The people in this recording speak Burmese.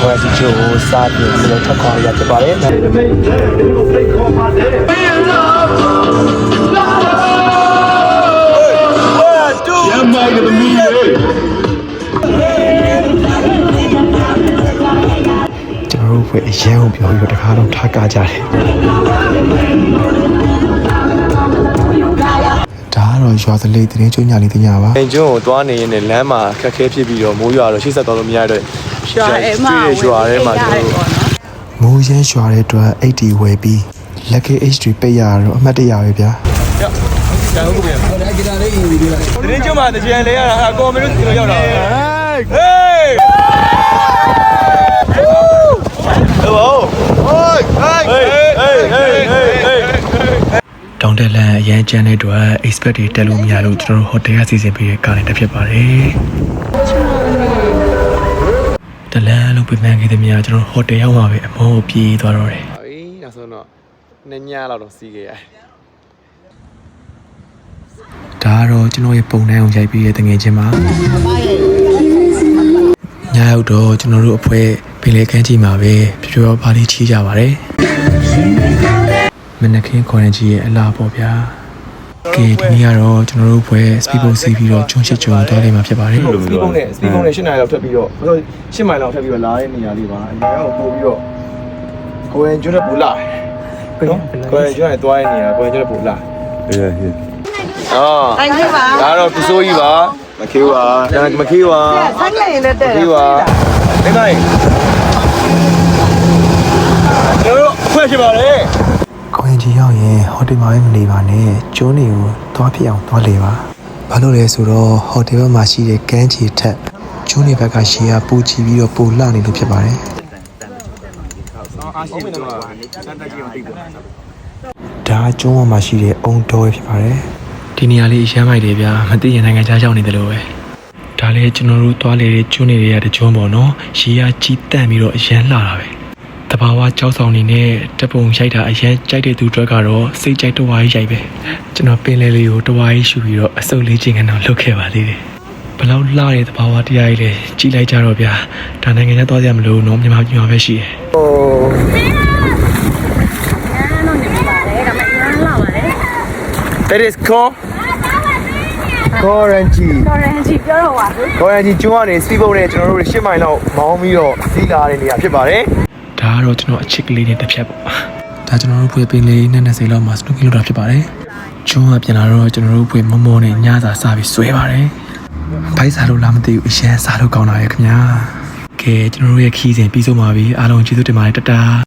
ခေါ်စီချိုကိုစားပြီးစလုံးထွက်ခွာရဖြစ်ပါတယ်ကျွန်တော်တို့ဘွေအရန်ကိုပြောပြီးတော့တခါတော့ထားကားကြတယ် ရွာသလေးတင်းချုံညာလေးတင်ညာပါအင်ကျွန်းကိုသွားနေရင်လည်းလမ်းမှာခက်ခဲဖြစ်ပြီးတော့မိုးရွာတော့ရှေ့ဆက်သွားလို့မရတော့ရွာထဲမှာရွာထဲမှာကျွန်တော်တို့ပေါ့နော်မိုးရမ်းရွာတဲ့အတွက်80ဝယ်ပြီးလက်က H3 ပိတ်ရတော့အမှတ်တရပဲဗျာတင်းကျွန်းမှာတကြံလဲရတာအကောမင်းတို့ဒီလိုရောက်တာဟေးဟေးဟေးဟေးဟေးဟေး တောင်တက်လန်အရန်ကျန်းတဲ့အတွက် expect တွေတက်လို့မရလို့ကျွန်တော်တို့ဟိုတယ်ကစီစဉ်ပေးတဲ့ကားလေးတစ်ဖြစ်ပါတယ်တလန်လို့ပြန်ခဲ့တဲ့မြာကျွန်တော်ဟိုတယ်ရောက်မှာပဲအမောကိုပြေးသွားတော့တယ်အေးနောက်ဆုံးတော့နှစ်ညလောက်တော့စီးခဲ့ရတယ်ဒါကတော့ကျွန်တော်ရဲ့ပုံနှံအောင်ရိုက်ပြီးတဲ့တငယ်ချင်းပါညရောက်တော့ကျွန်တော်တို့အဖွဲပင်လေကန်းကြီးမှာပဲပြပြပါလေးချီးကြပါတယ် မနက်ခင်းခေါ်နေကြီးရဲ့အလားပေါ့ဗျာကဲဒီနေ့ကတော့ကျွန်တော်တို့ဘွဲ speed boat စီးပြီးတော့ကျွန်းချစ်ကျွန်းသွားလိမ့်မှာဖြစ်ပါတယ်စပီးပုံးနဲ့စပီးပုံးနဲ့၈နိုင်လောက်ထပ်ပြီးတော့ဆို၈မိုင်လောက်ထပ်ပြီးတော့လာတဲ့နေရာလေးပါအရင်ကပို့ပြီးတော့ကိုရင်ကျွန်းနဲ့ပူလာနော်ကိုရင်ကျွန်းနဲ့သွားတဲ့နေရာကိုရင်ကျွန်းနဲ့ပူလာအေးဟေးအော်တိုင်းကြီးပါဒါတော့ပစိုးကြီးပါမခေးပါဒါမခေးပါဆိုင်လိုက်ရင်လည်းတဲ့မခေးပါဒီကိုင်းကျွန်တော်တို့အခွင့်ရှိပါလေကို ရင်ကြီးရောက်ရင်ဟိုတယ်မှာပဲမနေပါနဲ့ကျွန်းတွေကိုသွားဖြစ်အောင်သွားလေပါဘာလို့လဲဆိုတော့ဟိုတယ်ဘက်မှာရှိတဲ့ကန်းချီထက်ကျွန်းတွေဘက်ကရှေးကပူချီပြီးတော့ပူလှနေလို့ဖြစ်ပါတယ်အားရှိတော့စမ်းတက်ကြည့်အောင်သိတယ်ဒါကကျွန်းပေါ်မှာရှိတဲ့အုံတော်ပဲဖြစ်ပါတယ်ဒီနေရာလေးအရမ်းမိုက်တယ်ဗျာမသိရင်နိုင်ငံခြားရောက်နေတယ်လို့ပဲဒါလေးကျွန်တော်တို့သွားလေတဲ့ကျွန်းတွေရဲ့တကျွန်းပေါ့နော်ရှေးကကြီးတန့်ပြီးတော့အရမ်းလှတာပဲတ ဘာဝကြောက်ဆောင်နေနဲ့တပ်ပုံရိုက်တာအရန်ကြိုက်တဲ့သူတွေကတော့စိတ်ကြိုက်တဝါးကြီးရိုက်ပဲကျွန်တော်ပင်လဲလေးကိုတဝါးကြီးရှူပြီးတော့အစုပ်လေးချင်းကတော့လှုပ်ခဲ့ပါသေးတယ်ဘလောက်လှတဲ့တဘာဝတရားကြီးလဲကြည်လိုက်ကြတော့ဗျာဒါနိုင်ငံခြားသွားကြမလို့နော်မြန်မာပြည်မှာပဲရှိတယ် That is called Quarantine တော်ရန်ကြီးပြောတော့ပါဘူး Quarantine ကျွန်းကနေစီးပုံးနဲ့ကျွန်တော်တို့၈မိုင်လောက်မောင်းပြီးတော့စီးလာတဲ့နေရာဖြစ်ပါတယ်ဒါ ကတော့ကျွန်တော်အချစ်ကလေးနဲ့တစ်ဖြတ်ပေါ့ဒါကျွန်တော်တို့ဖွေပင်လေးနဲ့20လောက်မှာစနူကီလိုတာဖြစ်ပါတယ်ကျွန်းကပြန်လာတော့ကျွန်တော်တို့ဖွေမမောနဲ့ညစာစားပြီးဆွဲပါတယ်ဘိုက်စားလို့လားမသိဘူးအရန်စားလို့ကောင်းတာရဲ့ခင်ဗျာကဲကျွန်တော်တို့ရဲ့ခီးစဉ်ပြီးဆုံးပါပြီအားလုံးကျေးဇူးတင်ပါတယ်တတာ